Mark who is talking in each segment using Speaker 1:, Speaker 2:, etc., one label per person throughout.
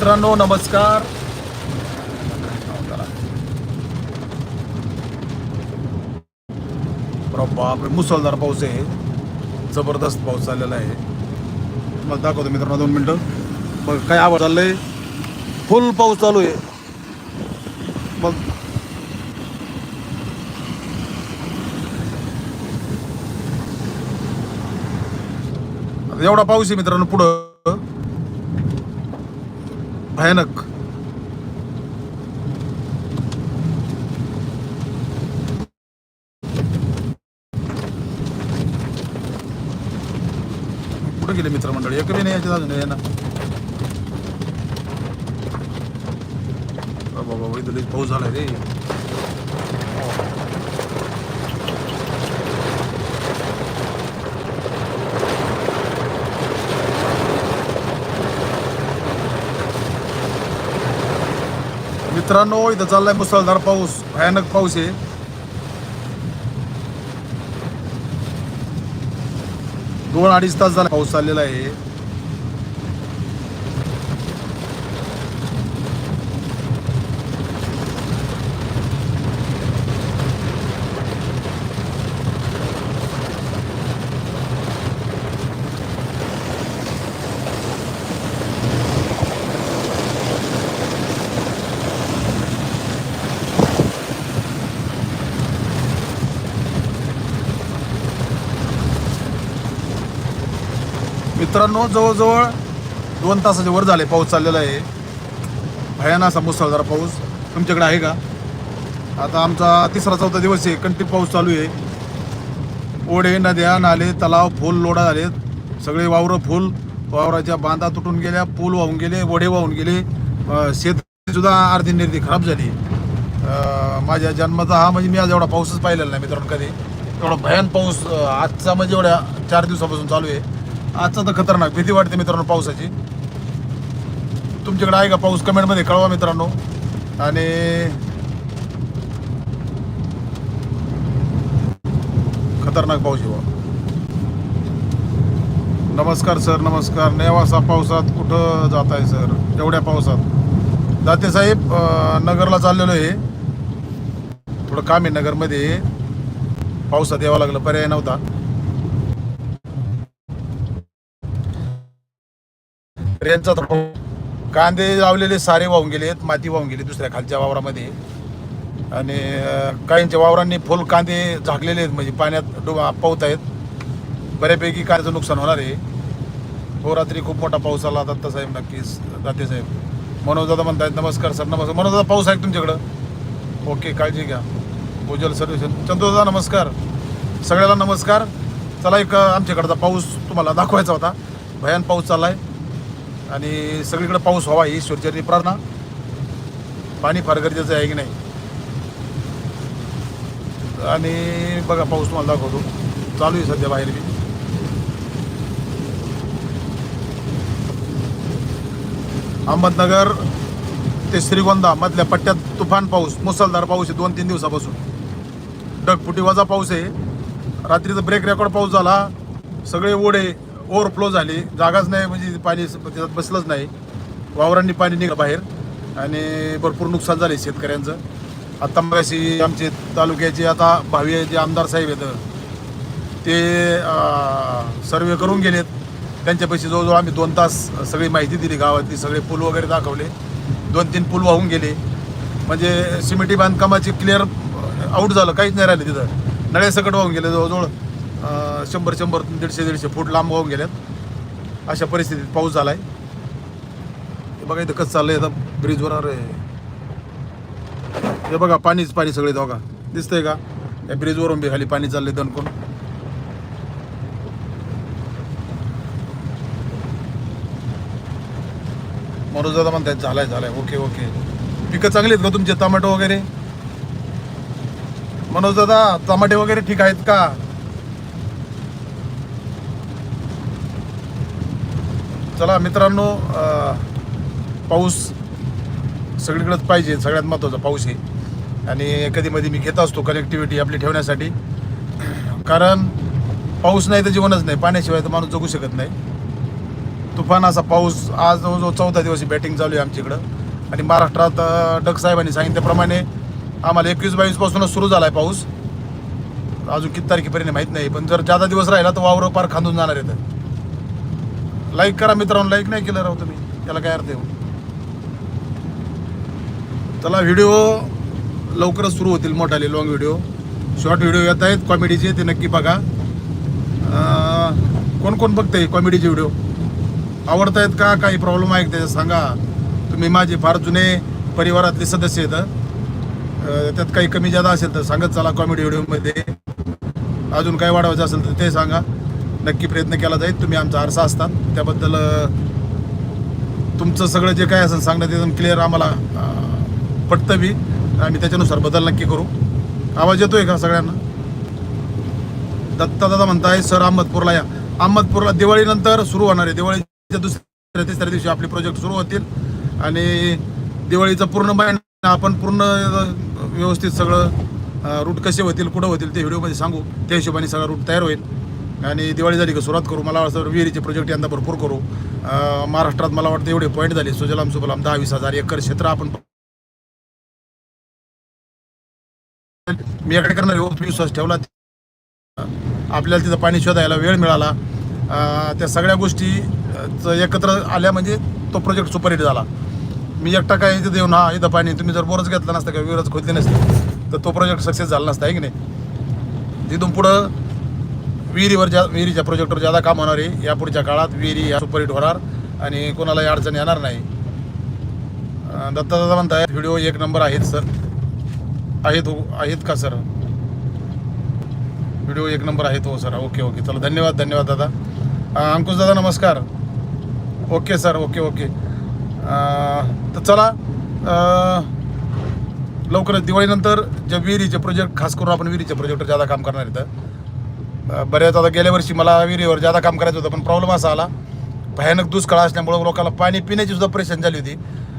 Speaker 1: मित्रांनो नमस्कार. बापरे मुसळधार पाऊस आहे. जबरदस्त पाऊस चाललेला आहे. तुम्हाला दाखवतो मित्रांनो दोन मिनटं. मग काय आवाज चाललंय? फुल पाऊस चालू आहे. मग एवढा पाऊस आहे मित्रांनो पुढं. भयानक कुठे गेले मित्रमंडळी एक बी नाही याच्यात अजून आहे ना बाबा बाबा इथं लई पाऊस झालाय रे मित्रांनो इथं चाललाय मुसळधार पाऊस भयानक पाऊस आहे. दोन अडीच तास झाला पाऊस चाललेला आहे. मित्रांनो जवळजवळ दोन तासाच्या वर झाले पाऊस चाललेला आहे. भयान असा मुसळधार पाऊस तुमच्याकडे आहे का? आता आमचा तिसरा चौथा दिवस आहे कंटिन्यू पाऊस चालू आहे. ओढे नद्या नाले तलाव फुल लोडा झालेत सगळे वावरं फुल. वावराच्या बांधा तुटून गेल्या पूल वाहून गेले ओढे वाहून गेले. शेतसुद्धा अर्धी निर्धी खराब झाली. माझ्या जन्माचा हा म्हणजे मी आज एवढा पाऊसच पाहिलेला नाही मित्रांनो कधी. एवढा भयान पाऊस आजचा म्हणजे एवढ्या चार दिवसापासून चालू आहे. आजचा तर खतरनाक भीती वाटते मित्रांनो पावसाची. तुमच्याकडे आहे का पाऊस? कमेंटमध्ये कळवा मित्रांनो. आणि खतरनाक पाऊस येवा नमस्कार सर. नमस्कार. नेवासा पावसात कुठं जात आहे सर? एवढ्या पावसात. जाते साहेब नगरला चाललेलो आहे. थोडं काम आहे नगरमध्ये. पावसात यावं लागलं. पर्याय नव्हता. रेंजचा कांदे लावलेले सारे वाहून गेलेत माती वाहून गेली दुसऱ्या खालच्या वावरामध्ये. आणि काहींच्या वावरांनी फुल कांदे झाकलेले आहेत म्हणजे पाण्यात डुबा पावत आहेत. बऱ्यापैकी कांद्याचं नुकसान होणार आहे. हो रात्री खूप मोठा पाऊस आला दत्ता साहेब नक्कीच दाते साहेब. मनोज म्हणतायत नमस्कार सर नमस्कार. मनोजदा पाऊस आहे तुमच्याकडं? ओके काळजी घ्या. भूजल सर्व्हिस चंद्रदा नमस्कार. सगळ्याला नमस्कार. चला एक आमच्याकडचा पाऊस तुम्हाला दाखवायचा होता. भयान पाऊस चालला आहे आणि सगळीकडे पाऊस व्हावा ही ईश्वरचरणी प्रार्थना. पाणी फार गरजेचं आहे की नाही? आणि बघा पाऊस तुम्हाला दाखवतो. चालू आहे सध्या बाहेर मी अहमदनगर ते श्रीगोंदा मधल्या पट्ट्यात तुफान पाऊस मुसळधार पाऊस आहे दोन तीन दिवसापासून. ढगफुटी वजा पाऊस आहे. रात्रीचा ब्रेक रेकॉर्ड पाऊस झाला. सगळे ओढे ओव्हरफ्लो झाली. जागाच नाही म्हणजे पाणी त्याच्यात बसलंच नाही. वावरांनी पाणी निघालं बाहेर आणि भरपूर नुकसान झाले शेतकऱ्यांचं. आत्ता मगाशी आमचे तालुक्याचे आता भावी जे आमदार साहेब आहेत ते सर्वे करून गेलेत. त्यांच्यापाशी जवळजवळ आम्ही दोन तास सगळी माहिती दिली गावातली सगळे पूल वगैरे दाखवले. दोन तीन पूल वाहून गेले. म्हणजे सिमेंटी बांधकामाची क्लिअर आऊट झालं काहीच नाही राहिलं तिथं. नळ्यासकट वाहून गेले जवळजवळ. शंभर शंभर दीडशे दीडशे फूट लांब वाहून गेल्यात अशा परिस्थितीत पाऊस झालाय. हे बघा इथं कसं चाललंय आता ब्रिजवर अरे. हे बघा पाणीच पाणी सगळे दोघा. दिसतंय का? या ब्रिजवरून बी खाली पाणी चाललंय दणकून. मनोज दादा म्हणतायत झालाय झालाय. ओके ओके पिकं चांगली आहेत का तुमचे? टमाटो वगैरे? मनोज दादा टमाटे वगैरे ठीक आहेत का? चला मित्रांनो पाऊस सगळीकडेच पाहिजे सगळ्यात महत्त्वाचा पाऊस आहे आणि कधीमध्ये मी घेत असतो कनेक्टिव्हिटी आपली ठेवण्यासाठी. कारण पाऊस नाही तर जीवनच नाही. पाण्याशिवाय तर माणूस जगू शकत नाही. तुफान असा पाऊस आज जवळजवळ चौदा दिवस बॅटिंग चालू आहे आमच्याकडं. आणि महाराष्ट्रात अं, डग साहेबांनी सांगितल्याप्रमाणे आम्हाला एकवीस बावीसपासूनच सुरू झाला आहे पाऊस. अजून किती तारखेपर्यंत माहीत नाही पण जर जादा दिवस राहिला तर वावरं पार खांदून जाणार आहेत. लाईक करा मित्रांनो लाईक नाही केलं राव तुम्ही. त्याला काय अर्थ आहे हो? चला व्हिडिओ लवकरच सुरू होतील मोठाले लॉंग व्हिडिओ शॉर्ट व्हिडिओ येत आहेत कॉमेडीचे ते नक्की बघा. कोण कोण बघते कॉमेडीचे व्हिडिओ आवडत आहेत का? काही प्रॉब्लेम आहे का त्याच्यात? सांगा. तुम्ही माझे फार जुने परिवारातले सदस्य आहेत त्यात काही कमी जादा असेल तर सांगत चला कॉमेडी व्हिडिओमध्ये अजून काय वाढवायचं असेल तर ते सांगा. नक्की प्रयत्न केला जाईल. तुम्ही आमचा आरसा असतात. त्याबद्दल तुमचं सगळं जे काय असेल सांगण्यात एकदम क्लिअर आम्हाला पटतं बी. आम्ही त्याच्यानुसार बदल नक्की करू. आवाज येतोय का सगळ्यांना? दत्ता दादा म्हणताय सर अहमदपूरला या. अहमदपूरला दिवाळीनंतर सुरू होणार आहे. दिवाळीच्या दुसऱ्या तिसऱ्या दिवशी आपले प्रोजेक्ट सुरू होतील. आणि दिवाळीचा पूर्ण महिना आपण पूर्ण व्यवस्थित सगळं रूट कसे होतील कुठं होतील ते व्हिडिओमध्ये सांगू. त्या हिशोबाने सगळा रूट तयार होईल. आणि दिवाळी झाली की सुरुवात करू. मला वाटतं विहिरीचे प्रोजेक्ट यंदा भरपूर करू. महाराष्ट्रात मला वाटतं एवढे पॉईंट झाले. सुजलाम सुफलाम दहा वीस हजार एकर क्षेत्र आपण मी याकडे करणार विश्वास ठेवला. आपल्याला तिथं पाणी शोधायला वेळ मिळाला. त्या सगळ्या गोष्टी एकत्र आल्या म्हणजे तो प्रोजेक्ट सुपरहिट झाला. मी एकटा काय इथे देऊन हा इथं पाणी तुम्ही जर बोरच घेतला नसता किंवा विरज खोदली नसते तर तो प्रोजेक्ट सक्सेस झाला नसता आहे की नाही? तिथून पुढं विहिरीवर ज्या विहिरीच्या प्रोजेक्टवर ज्यादा काम होणार आहे या पुढच्या काळात विहिरी या सुपरहिट होणार आणि कोणालाही अडचण येणार नाही. अं, दत्तादादा म्हणताय व्हिडिओ एक नंबर आहेत सर आहेत हो आहेत का सर व्हिडिओ एक नंबर आहेत हो सर ओके ओके चला धन्यवाद धन्यवाद दादा. अंकुश दादा नमस्कार. ओके सर ओके ओके तर चला लवकरच दिवाळीनंतर जे विहिरीचे प्रोजेक्ट खास करून आपण विहिरीचे प्रोजेक्टवर ज्यादा काम करणार इथं तर बऱ्याच आता गेल्या वर्षी मला विहिरीवर जादा काम करायचं होतं पण प्रॉब्लेम असा आला. भयानक दुष्काळ असल्यामुळं लोकांना पाणी पिण्याची सुद्धा परेशानी झाली होती.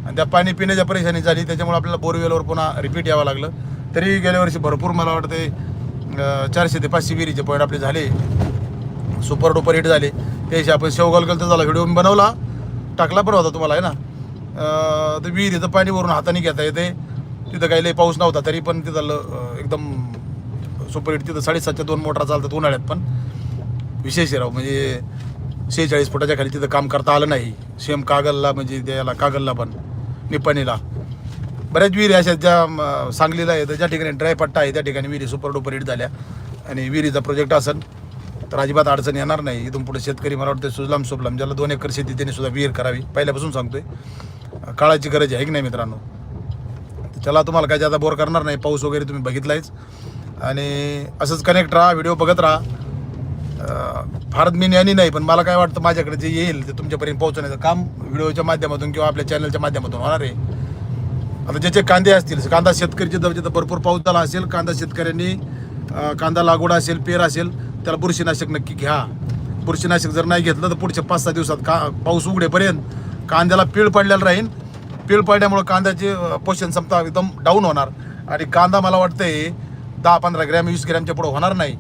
Speaker 1: आणि त्या पाणी पिण्याच्या परेशानी झाली त्याच्यामुळे आपल्याला बोरवेलवर पुन्हा रिपीट यावं लागलं. तरी गेल्या वर्षी भरपूर मला वाटते चारशे ते पाचशे विहिरीचे पॉईंट आपले झाले. सुपर डुपर हिट झाले. त्याशी आपण शेवगाल झाला व्हिडिओ बनवला. टाकला पण होता तुम्हाला आहे ना? तर विहिरीचं पाणी वरून हाताने घेता येते. तिथं काही लई पाऊस नव्हता तरी पण तिथं एकदम सुपर हिट तिथं साडेसातच्या दोन मोटर चालतात उन्हाळ्यात पण. विशेष राव म्हणजे शेहेचाळीस फुटाच्या खाली तिथं काम करता आलं नाही. सेम कागलला म्हणजे त्याला कागलला पण निपाणीला. बऱ्याच विहिरी अशा ज्या सांगलीला आहे तर ज्या ठिकाणी ड्राय पट्टा आहे त्या ठिकाणी विहिरी सुपर डुपर हिट झाल्या. आणि विहिरीचा प्रोजेक्ट असेल तर अजिबात अडचण येणार नाही. इथून पुढे शेतकरी मला वाटतं सुजलाम सुफलाम ज्याला दोन एकर शेती त्यांनी सुद्धा विहीर करावी पहिल्यापासून सांगतोय. काळाची गरज आहे की नाही मित्रांनो? त्याला तुम्हाला काय जादा बोर करणार नाही पाऊस वगैरे तुम्ही बघितलायच. आणि असंच कनेक्ट राहा व्हिडिओ बघत राहा. फार मी ज्ञानी नाही पण मला काय वाटतं माझ्याकडे जे येईल ते तुमच्यापर्यंत पोहोचवण्याचं काम व्हिडिओच्या माध्यमातून किंवा आपल्या चॅनलच्या माध्यमातून होणार आहे. आता ज्याचे कांदे असतील कांदा शेतकरीचे जर जिथं भरपूर पाऊस झाला असेल कांदा शेतकऱ्यांनी कांदा लागवड असेल पेर असेल त्याला बुरशीनाशक नक्की घ्या. बुरशीनाशक जर नाही घेतलं तर पुढच्या पाच सहा दिवसात का पाऊस उघडेपर्यंत कांद्याला पीळ पडलेला राहील. पीळ पडल्यामुळं कांद्याची पोषण क्षमता एकदम डाऊन होणार. आणि कांदा मला वाटतंय दहा पंधरा ग्रॅम वीस ग्रॅमच्या पुढं होणार नाही.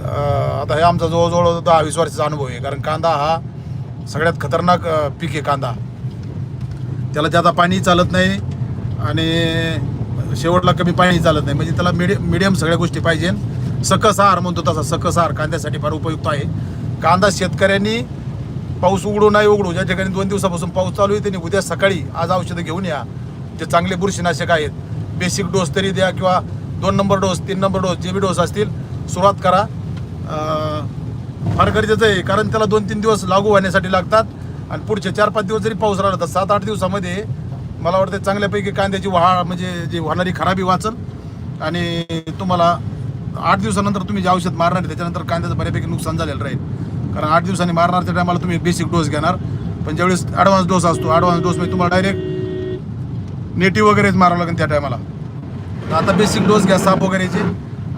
Speaker 1: आता हे आमचा जवळजवळ दहा वीस वर्षाचा अनुभव आहे. कारण कांदा हा सगळ्यात खतरनाक पीक आहे कांदा. त्याला जादा पाणी चालत नाही आणि शेवटला कमी पाणी चालत नाही. म्हणजे त्याला मिडियम मिडियम सगळ्या गोष्टी पाहिजे. सकस आहार म्हणतो तसा. सकस आहार कांद्यासाठी फार उपयुक्त आहे. कांदा शेतकऱ्यांनी पाऊस उघडू नाही उघडू. ज्या ठिकाणी दोन दिवसापासून पाऊस चालू आहे त्यांनी उद्या सकाळी आज औषधं घेऊन या. जे चांगले बुरशीनाशक आहेत. बेसिक डोस तरी द्या किंवा दोन नंबर डोस तीन नंबर डोस जे बी डोस असतील सुरुवात करा. फार गरजेचं आहे कारण त्याला दोन तीन दिवस लागू होण्यासाठी लागतात. आणि पुढचे चार पाच दिवस जरी पाऊस राहिला तर सात आठ दिवसामध्ये मला वाटतं चांगल्यापैकी कांद्याची वाळ म्हणजे जी होणारी खराबी वाचल. आणि तुम्हाला आठ दिवसानंतर तुम्ही जे औषध मारणार त्याच्यानंतर कांद्याचं बऱ्यापैकी नुकसान झालेलं राहील. कारण आठ दिवसांनी मारणार त्या टायमाला तुम्ही बेसिक डोस घेणार. पण ज्यावेळेस ॲडव्हान्स डोस असतो ॲडव्हान्स डोस म्हणजे तुम्हाला डायरेक्ट नेटिव्ह वगैरेच मारावं लागेल त्या टायमाला आता बेसिक डोस घ्या साप वगैरेचे.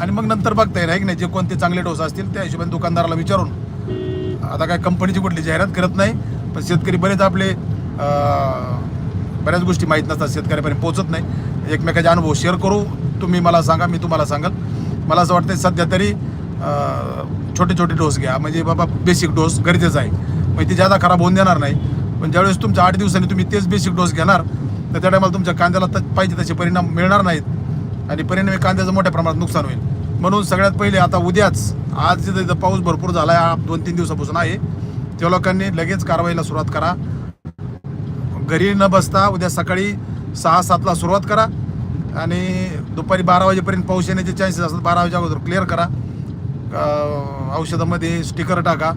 Speaker 1: आणि मग नंतर बघता येईल आहे की नाही? जे कोणते चांगले डोस असतील त्या हिशोबाने दुकानदाराला विचारून. आता काय कंपनीची कुठली जाहिरात करत नाही पण शेतकरी बरेच आपले बऱ्याच गोष्टी माहीत नसतात शेतकऱ्यापर्यंत पोहोचत नाही. एकमेकाचे अनुभव शेअर करू. तुम्ही मला सांगा मी तुम्हाला सांगाल. मला असं वाटतं सध्या तरी छोटे छोटे डोस घ्या. म्हणजे बाबा बेसिक डोस गरजेचा आहे. म्हणजे ते जादा खराब होऊन देणार नाही. पण ज्यावेळेस तुमच्या आठ दिवसांनी तुम्ही तेच बेसिक डोस घेणार तर त्या टायमाला तुमच्या कांद्याला त- पाहिजे तसे परिणाम मिळणार नाहीत. आणि परिणामी कांद्याचं मोठ्या प्रमाणात नुकसान होईल. म्हणून सगळ्यात पहिले आता उद्याच आज जिथं इथं पाऊस भरपूर झाला आहे दोन तीन दिवसापासून आहे त्या लोकांनी लगेच कारवाईला सुरुवात करा. घरी न बसता उद्या सकाळी सहा सातला सुरुवात करा आणि दुपारी बारा वाजेपर्यंत पाऊस येण्याचे चान्सेस असतात बारा वाजेच्या अगोदर क्लिअर करा. औषधामध्ये स्टिकर टाका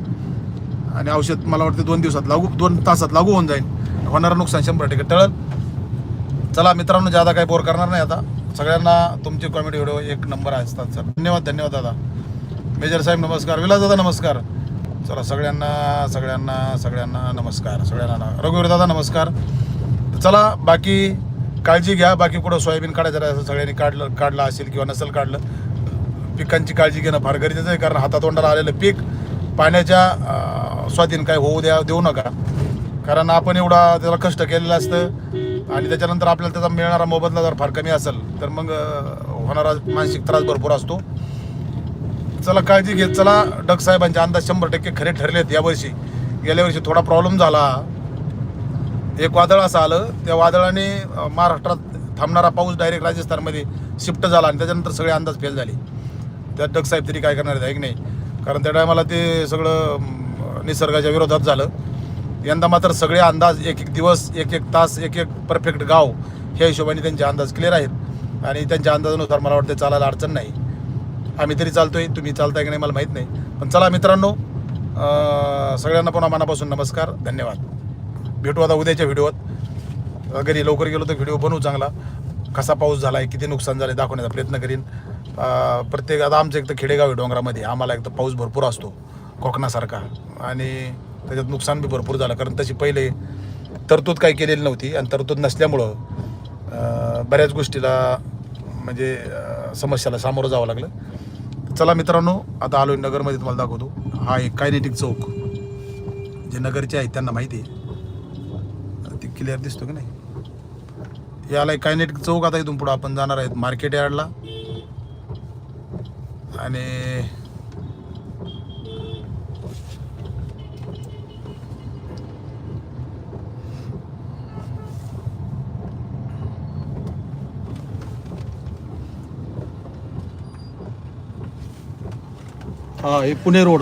Speaker 1: आणि औषध मला वाटतं दोन दिवसात लागू दोन तासात लागू होऊन जाईल. होणारं नुकसान शंभर टक्के टळल. चला मित्रांनो जादा काही बोर करणार नाही आता. सगळ्यांना तुमचे कॉमेडी व्हिडिओ एक नंबर असतात सर. धन्यवाद धन्यवाद दादा. मेजर साहेब नमस्कार. विलास दादा नमस्कार. चला सगळ्यांना सगळ्यांना सगळ्यांना नमस्कार. सगळ्यांना रघुवीर दादा नमस्कार. चला बाकी काळजी घ्या. बाकी कुठं सोयाबीन काढायचं राहिलं सगळ्यांनी काढलं काढलं असेल किंवा नसेल काढलं पिकांची काळजी घेणं फार गरजेचं आहे कारण हातातोंडाला आलेलं पीक पाण्याच्या स्वाधीन काय होऊ द्या देऊ नका. कारण आपण एवढा त्याला कष्ट केलेलं असतं आणि त्याच्यानंतर आपल्याला त्याचा मिळणारा मोबदला जर फार कमी असेल तर मग होणारा मानसिक त्रास भरपूर असतो. चला काळजी घेत चला डग साहेबांचे अंदाज शंभर टक्के खरे ठरलेत यावर्षी गेल्या वर्षी थोडा प्रॉब्लेम झाला. एक वादळ असं आलं. त्या वादळाने महाराष्ट्रात थांबणारा पाऊस डायरेक्ट राजस्थानमध्ये शिफ्ट झाला आणि त्याच्यानंतर सगळे अंदाज फेल झाले. त्यात डग साहेब तरी काय करणार आहेत आहे की नाही? कारण त्या टायमाला ते सगळं निसर्गाच्या विरोधात झालं. यंदा मात्र सगळे अंदाज एक एक दिवस एक एक तास एक एक परफेक्ट गाव ह्या हिशोबाने त्यांचे अंदाज क्लिअर आहेत. आणि त्यांच्या अंदाजानुसार मला वाटतं चालायला अडचण नाही. आम्ही तरी चालतो आहे तुम्ही चालताय की नाही मला माहीत नाही. पण चला मित्रांनो सगळ्यांना पुन्हा मनापासून नमस्कार धन्यवाद. भेटू आता उद्याच्या व्हिडिओत. घरी लवकर गेलो तर व्हिडिओ बनवू चांगला. कसा पाऊस झाला आहे किती नुकसान झालं दाखवण्याचा प्रयत्न करीन. प्रत्येक आता आमचं एक तर खेडेगाव आहे डोंगरामध्ये. आम्हाला एक तर पाऊस भरपूर असतो कोकणासारखा. आणि त्याच्यात नुकसान बी भरपूर झालं. कारण तशी पहिले तरतूद काही केलेली नव्हती आणि तरतूद नसल्यामुळं बऱ्याच गोष्टीला म्हणजे समस्याला सामोरं जावं लागलं. चला मित्रांनो आता आलो नगरमध्ये तुम्हाला दाखवतो. हा एक कायनेटिक चौक जे नगरचे आहेत त्यांना माहिती आहे. ती क्लिअर दिसतो की नाही? याला एक कायनेटिक चौक आता इथून पुढं आपण जाणार आहेत मार्केट यार्डला. आणि हा हे पुणे रोड.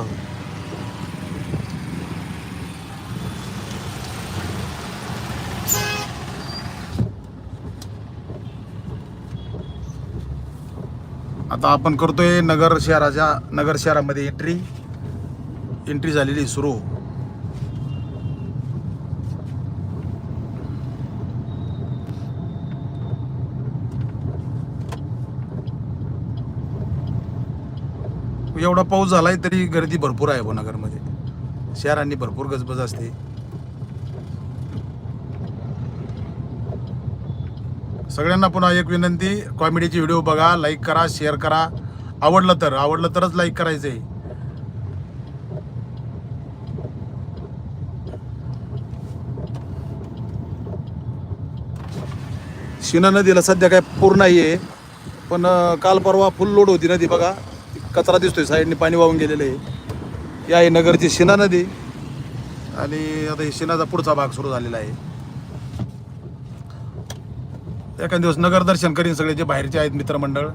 Speaker 1: आता आपण करतोय नगर शहराच्या नगर शहरामध्ये एंट्री एंट्री झालेली सुरू. एवढा पाऊस झालाय तरी गर्दी भरपूर आहे हो भोनगरमध्ये शहरांनी भरपूर गजबज असते. सगळ्यांना पुन्हा एक विनंती कॉमेडीचे व्हिडिओ बघा लाईक करा शेअर करा. आवडलं तर आवडलं तरच लाईक करायचं. आहे शिना नदीला सध्या काय पूर नाही आहे पण काल परवा फुल लोड होती नदी बघा. कचरा दिसतोय साईडने पाणी वाहून गेलेलं आहे. ही आहे नगरची शिना नदी आणि आता शिनाचा पुढचा भाग सुरू झालेला आहे. एखाद दिवस नगर दर्शन करीन सगळे जे बाहेरचे आहेत मित्रमंडळ.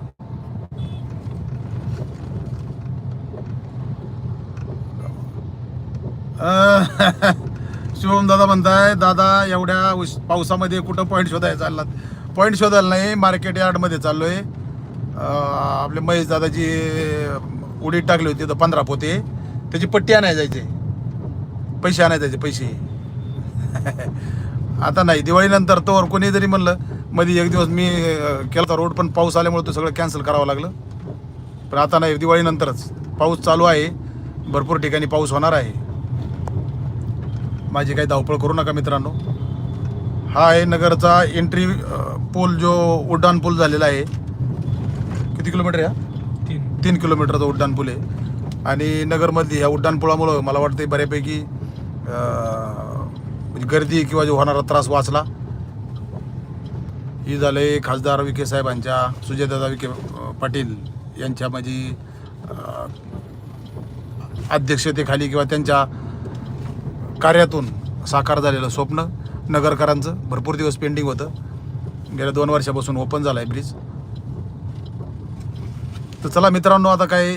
Speaker 1: शिवम दादा म्हणताय दादा एवढ्या पावसामध्ये कुठं पॉईंट शोधायला चाललात? पॉईंट शोधायला नाही मार्केट यार्डमध्ये चाललोय. आपले महेश दादाची उडीत टाकली होती तर पंधरा पोते. त्याची पट्टी आणायला जायचे. पैसे आणायला जायचे पैसे. आता नाही दिवाळीनंतर तोवर कोणी जरी म्हणलं मध्ये एक दिवस मी केला होता रोड पण पाऊस आल्यामुळे तो सगळं कॅन्सल करावं लागलं. पण आता नाही दिवाळीनंतरच. पाऊस चालू आहे. भरपूर ठिकाणी पाऊस होणार आहे. माझी काही धावपळ करू नका मित्रांनो. हा आहे नगरचा एंट्री पूल जो उड्डाण पूल झालेला आहे. किती किलोमीटर आहे हा?
Speaker 2: तीन.
Speaker 1: तीन किलोमीटरचा उड्डाण पूल आहे. आणि नगरमध्ये ह्या उड्डाण पुलामुळं मला वाटतं बऱ्यापैकी अं, म्हणजे गर्दी किंवा जो होणारा त्रास वाचला. ही झाले खासदार विखे साहेबांच्या सुजयदादा विखे अं, पाटील यांच्या अं, अध्यक्षतेखाली किंवा त्यांच्या कार्यातून साकार झालेलं स्वप्न नगरकरांचं. भरपूर दिवस पेंडिंग होतं. गेल्या दोन वर्षापासून ओपन झालं आहे ब्रिज तर चला मित्रांनो आता काही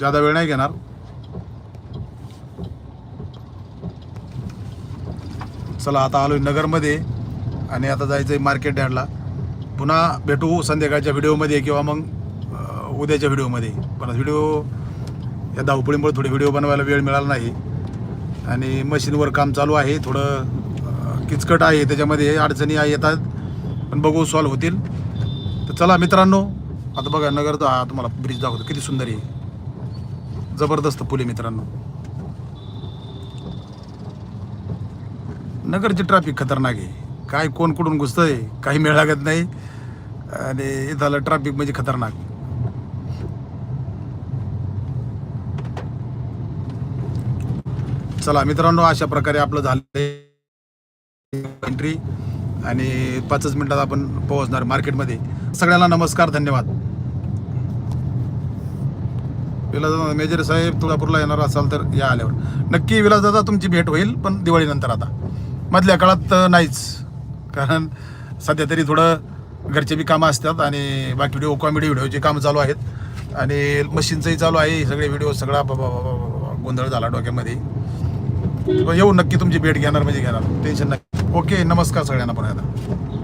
Speaker 1: जादा वेळ नाही घेणार. चला आता आलो नगरमध्ये आणि आता जायचं आहे मार्केट यार्डला. पुन्हा भेटू संध्याकाळच्या व्हिडिओमध्ये किंवा मग उद्याच्या व्हिडिओमध्ये. पण व्हिडिओ या धावपळीमुळे थोडे व्हिडिओ बनवायला वेळ मिळाला नाही. आणि मशीनवर काम चालू आहे थोडं किचकट आहे त्याच्यामध्ये अडचणी आहे येतात. पण बघू सॉल्व्ह होतील. तर चला मित्रांनो आता बघा नगरचा हा तुम्हाला ब्रिज दाखवतो. किती सुंदर आहे. जबरदस्त पुले मित्रांनो. नगरची ट्रॅफिक खतरनाक आहे. काय कोण कुठून घुसतंय काही मेळ लागत नाही. आणि इथलं ट्रॅफिक म्हणजे खतरनाक. चला मित्रांनो अशा प्रकारे आपलं झालं एंट्री आणि पाचच मिनिटात आपण पोहोचणार मार्केटमध्ये. सगळ्यांना नमस्कार धन्यवाद. विलासदादा मेजर साहेब तुळापूरला येणार असाल तर या आल्यावर. नक्की विलासदादा तुमची भेट होईल पण दिवाळीनंतर आता. मधल्या काळात तर नाहीच कारण सध्या तरी थोडं घरचे बी कामं असतात आणि बाकी व्हिडिओ कॉमेडी व्हिडिओचे कामं चालू आहेत. आणि मशीनचंही चालू आहे सगळे व्हिडिओ सगळा गोंधळ झाला डोक्यामध्ये. येऊ नक्की तुमची भेट घेणार म्हणजे घेणार. टेन्शन नाही ओके नमस्कार सगळ्यांना पण आता